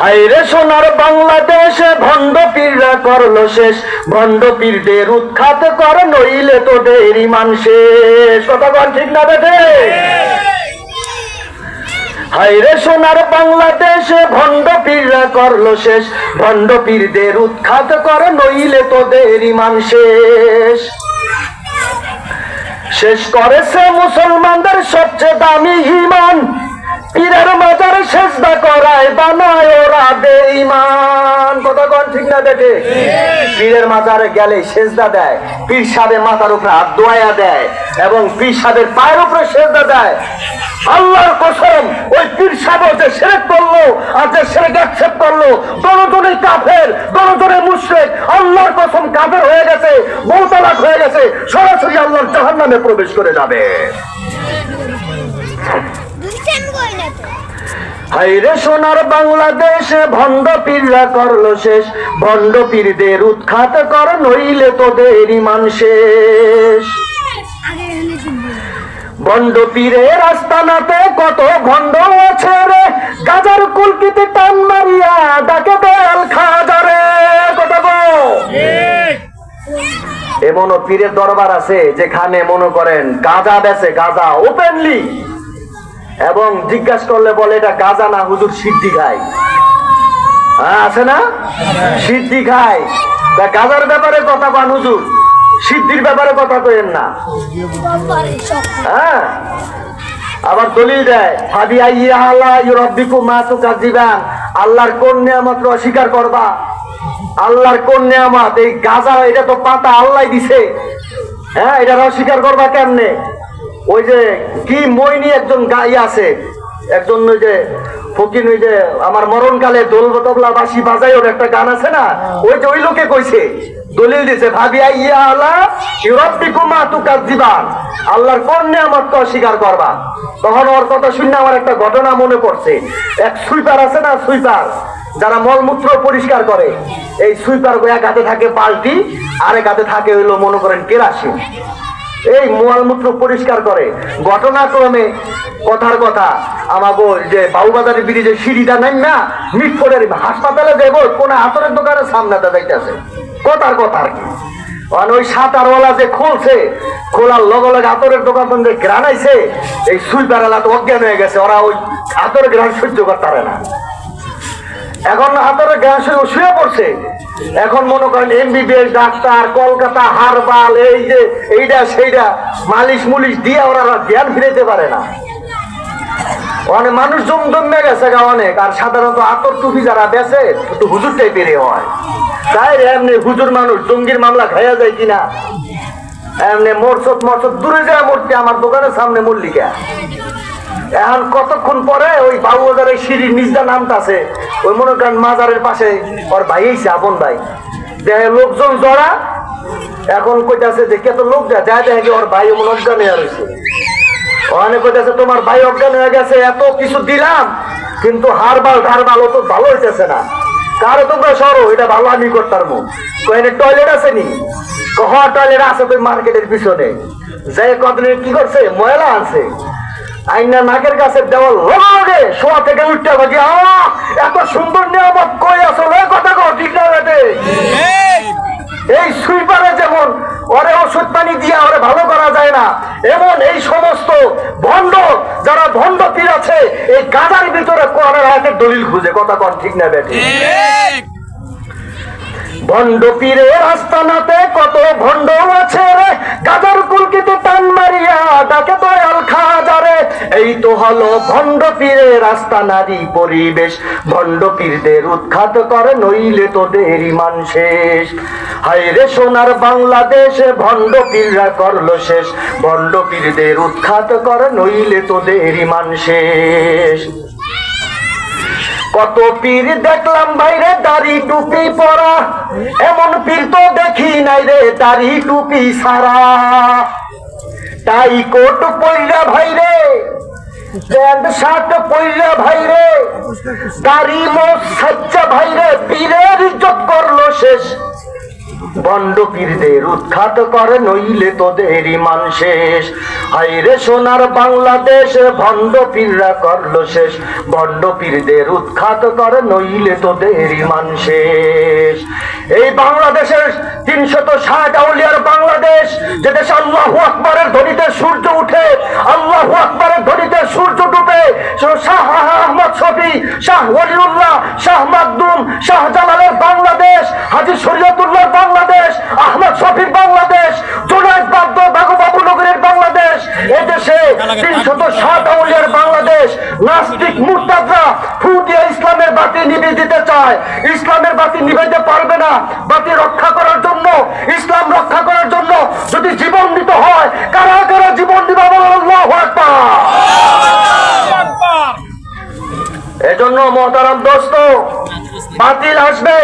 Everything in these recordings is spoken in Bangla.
হাইরে সোনার বাংলাদেশে ভণ্ড পীররা করল শেষ। ভণ্ড পীরদের উৎখাত কর, নইলে ইমান শেষ। কথা বল ঠিক না বেটে হাইরে সোনার বাংলাদেশে ভণ্ড পীররা করল শেষ। ভণ্ড পীরদের উৎখাত কর, নইলে তোদের ইমান শেষ। শেষ করেছে মুসলমানদের সবচেয়ে দামি ইমান পীরের মাজার সেজদা করায় বানায় বেঈমান কথা কোন ঠিক না দেখে? পীরের মাজারে গেলে সেজদা দেয় পীর সাহেবের মাথার উপরে হাত দোয়া দেয় এবং পীর সাহেবের পায়ের উপরে সেজদা দেয়। আল্লাহর কসম ওই পীর সাহেব যে সেরেক করল আর যে সেরেক অ্যাকসেপ্ট করল দনজনের কাফের দনজনের মুশরিক আল্লাহর কসম কাফের হয়ে গেছে বউ তালাক হয়ে গেছে সরাসরি আল্লাহর জাহান্নামে প্রবেশ করে যাবে। হাইরে সোনার বাংলাদেশে, ভণ্ড পীররা করল শেষ। ভণ্ড পীরদের উৎখাত কর, নইলে তোদের ইমান শেষ। ভণ্ড পীরের আস্তানাতে কত ভণ্ড আছে রে। গাজার কুলকিতে টান মারিয়া ডাকে দয়াল খাজারে কথা গো এমনও পীরের দরবার আছে যেখানে মনে করেন গাজা বেছে গাজা ওপেনলি এবং জিজ্ঞাসা করলে বলে, এটা গাজা না হুজুর সিদ্ধি খায় হ্যাঁ আছে না? সিদ্ধি খায় গাজার ব্যাপারে কথা পান হুজুর। সিদ্ধির ব্যাপারে কথা কইেন না। হ্যাঁ। আবার দলিল দেয় হাদিয়া ইয়া আল্লাহ ইউরব্বিকু মা তুকাজিবান আল্লাহর কোন নিয়ামত অস্বীকার করবা? আল্লাহর কোন নিয়ামত? এই গাজা, এটা তো পাতা আল্লাহ দিছে। হ্যাঁ এটা অস্বীকার করবা কেমনে? ওই যে কি মইনি একজন গাই আছে। একজন ওই যে ফকির ওই যে আমার মরণকালে দোল তবলা বাসি বাজাই ওর একটা গান আছে না? ওই যে ওই লোকে কইছে, দলিল দিছে, ভাবিয়া ইয়া আল্লাহ, ইউরব্বিকুমা তুকাজিবান আল্লাহর কোন তো অস্বীকার করবা? তখন ওর কথা শুনে আমার একটা ঘটনা মনে পড়ছে। এক সুইপার আছে না সুইপার? যারা মলমূত্র পরিষ্কার করে, এই সুইপার এক হাতে থাকে বালতি, আরেক হাতে থাকে হইল মনে করেন কেরাসিন। এই মলমূত্র পরিষ্কার করে। ঘটনাক্রমে কথার কথা, আমাগো যে বাবুবাজারের ব্রিজে সিঁড়িটা নাই না মিটফোর্ডের হাসপাতালে দেব কোন আতরের দোকানের সামনেটা দেখতেছে কথার কথা আর কি। ওই সাঁতারওয়ালা যে খুলছে, খোলার লগে লগে আতরের দোকান যে গ্রানাইছে এই সুইপার এলা তো অজ্ঞান হয়ে গেছে, ওরা ওই আতরের গ্রান সহ্য করতে পারে না। এখন হাতের গ্যাস শুয়ে পড়ছে। এখন মনে করেন এমবিবিএস ডাক্তার, কলকাতা, হারবাল, এই যে এইটা সেইটা মালিশ মুলিশ দিয়ে ওরা জ্ঞান ফিরেতে পারে না। অনেক মানুষ জম জমে গেছে গা অনেক, আর সাধারণত আতর টুপি যারা বেছে, একটু হুজুর টাইপের হয়। তাই এমনি হুজুর মানুষ জঙ্গির মামলা খাইয়া যায় কিনা? এমনি মরসত মরসত দূরে যায় মরতে, আমার দোকানের সামনে মল্লিকা এখন কতক্ষণ পরে ওই বাবুবাজারের সিঁড়ির নিচটা নামতাছে ওই মনে করেন মাজারের পাশে। ওর ভাই এসে আপন ভাই। দেখে লোকজন জড়া। এখন কইতাছে যে কত লোক যা যায় দেখে ওর ভাই এমন অজ্ঞান হয়ে রয়েছে? ওখানে কইতাছে, তোমার ভাই অজ্ঞান হয়ে গেছে, এত কিছু দিলাম, কিন্তু হারবাল ধারবাল ও তো ভালো হইতেছে না। কারও তোমরা সরো, এটা ভালো আমি করতাম কয়েনে টয়লেট আছে নি? কহ টয়লেট আছে তো মার্কেটের পিছনে। যাই কদিনের কি করছে? ময়লা আনছে। আইনা নাকের কাছে দেওয়াল লগে লগে শোয়া থেকে উঠতে বাকি এত সুন্দর নিয়ামত কই আসলে কথা কও ঠিক না বেটে? এই সুইপারে যেমন ওরে ওষুধ পানি দিয়ে ওরে ভালো করা যায় না, এমন এই সমস্ত ভণ্ড, যারা ভণ্ড পীর আছে, এই গাজার ভিতরে কোরআনের আয়াতের দলিল খুঁজে, কথা কন ঠিক না বেটে? ভণ্ড পীরের আস্তানাতে কত ভণ্ড আছে রে? গাজার কুলকিতে টান মারিয়া ডাকে দয়াল খাজারে। এই তো হলো ভণ্ড পীরের আস্তানারই পরিবেশ। ভণ্ড পীরদের উৎখাত করে নইলে তোদের ইমান শেষ। হায় রে সোনার বাংলাদেশে, ভণ্ড পীররা করল শেষ। ভণ্ড পীরদের উৎখাত করে নইলে তোদের ইমান শেষ। কত পীর দেখলাম বাইরে দাড়ি টুপি পরা। এমন পীর তো দেখি নাই রে, দাড়ি টুপি সারা। তাই কোট পইরা ভাইরে, প্যান্ট শার্ট পইরা ভাইরে, দাড়ি মোট সাচ্চা ভাইরে, পীরের ইজ্জত করল শেষ। বন্ড পীরদের উৎখাত করে নইলে তোদের ইমান শেষ। হাইরে সোনার বাংলাদেশ ভন্ড পীররা করল শেষ। বন্ড পীরদের উৎখাত করে নইলে তোদের ইমান শেষ। এই বাংলাদেশের তিনশত ষাট আউলিয়ার বাংলাদেশ, যে দেশে আল্লাহ আকবরের ধ্বনিতে সূর্য উঠে, আল্লাহ আকবরের ধ্বনিতে সূর্য ডুবে শাহ আহমদ শফি, শাহ শাহ বাংলাদেশ, হাজি শরীয়তুল্লাহর বাংলাদেশ, আহমদ শফির বাংলাদেশ, জোনায়দ নগরের বাংলাদেশ এদেশে তিনশত ষাট আউলিয়ার বাংলাদেশ, নাস্তিক মুরতাদরা ইসলামের বাতি নিভিয়ে দিতে চায়। ইসলামের বাতি নিভাইতে পারবে না, বাতি রক্ষা করার জন্য ইসলাম রক্ষা করার জন্য যদি জীবন দিতে হয় কারা কারা জীবন দিবে বলো আল্লাহু আকবার এজন্য মহতারাম দোস্ত বাতিল আসবে,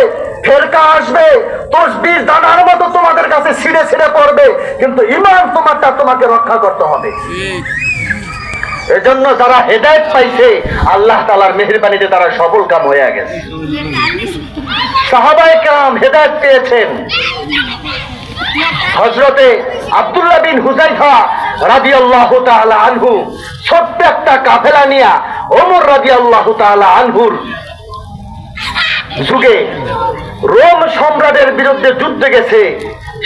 ফেরকা আসবে, তসবির দানার মতো তোমাদের কাছে ছিঁড়ে ছিঁড়ে পড়বে, কিন্তু ইমান তোমারটা তোমাকে রক্ষা করতে হবে। এজন্য যারা হেদায়েত পাইছে, আল্লাহ তালার মেহরবানিতে তারা সফল কাম হয়ে গেছে। সাহাবায়ে কাম হেদায়েত পেয়েছেন। হজরতে আব্দুল্লাহ বিন হুজাইফা রাদিয়াল্লাহু তাআলা আনহু, ছোট্ট একটা কাফেলা নিয়া ওমর রাদিয়াল্লাহু তাআলা আনহুর যুগে রোম সম্রাটের বিরুদ্ধে যুদ্ধে গেছে,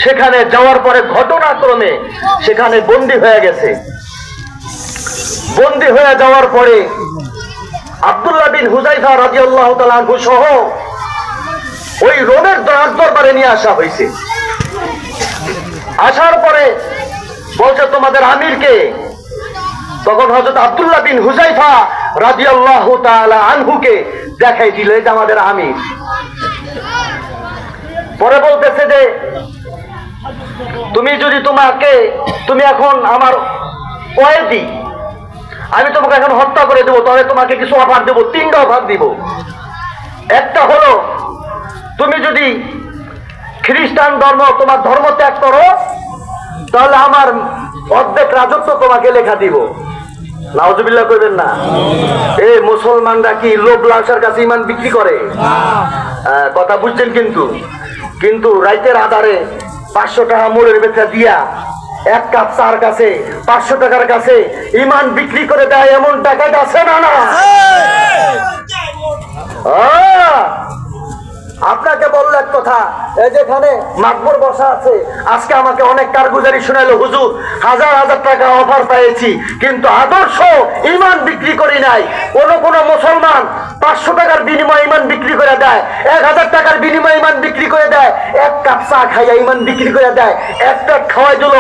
সেখানে যাওয়ার পরে ঘটনাক্রমে সেখানে বন্দী হয়ে গেছে। বন্দি হয়ে যাওয়ার পরে আব্দুল্লাহ বিন হুজাইফা রাদিয়াল্লাহু তাআলা আনহু সহ ওই রোমের রাজ দরবারে নিয়ে আসা হয়েছে। আসার পরে বলছে, তোমাদের আমিরকে? তখন হজরত আব্দুল্লাহ বিন হুজাইফা রাদিয়াল্লাহু তাআলা আনহুকে দেখাই দিল এটা আমাদের আমির। পরে বলতেছে যে, তুমি যদি তোমাকে, তুমি এখন আমার কয়েদি আমি তোমাকে এখন হত্যা করে দেবো, তাহলে তোমাকে কিছু অফার দেবো, তিনটা অফার দিব। একটা হলো, তুমি যদি খ্রিস্টান ধর্ম, তোমার ধর্ম ত্যাগ করো, তাহলে আমার অর্ধেক রাজত্ব তোমাকে লেখা দিব। করবেন না। এ মুসলমানরা কি লোভ লালসার কাছে ইমান বিক্রি করে? কথা বুঝছেন কিন্তু। কিন্তু রাইতের আধারে পাঁচশো টাকা মোড়ের বেচা দিয়া এক কাপ চার কাছে পাঁচশো টাকার কাছে ইমান বিক্রি করে দেয় এমন টাকা আছে না না! আপনাকে বলল এক কথা, এই যেখানে মাকবর বসা আছে, আজকে আমাকে অনেক কারগুজারি শুনাইলো হুজুর, হাজার হাজার টাকা অফার পেয়েছি কিন্তু আদর্শ ইমান বিক্রি করি নাই। কোনো কোনো মুসলমান পাঁচশো টাকার বিনিময় ইমান বিক্রি করে দেয় এক হাজার টাকার বিনিময় ইমান বিক্রি করে দেয় এক কাপ চা খাইয়া ইমান বিক্রি করে দেয় একটা খাওয়াই দিল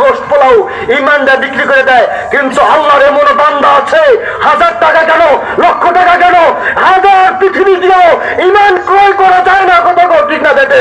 রোস্ট পোলাও ইমানটা বিক্রি করে দেয়। কিন্তু আল্লাহর এমন বান্দা আছে হাজার টাকা কেন লক্ষ টাকা কেন হাজার পৃথিবী দিয়েও ইমান ক্রয় করা যায় না কত ঠিক না দেখে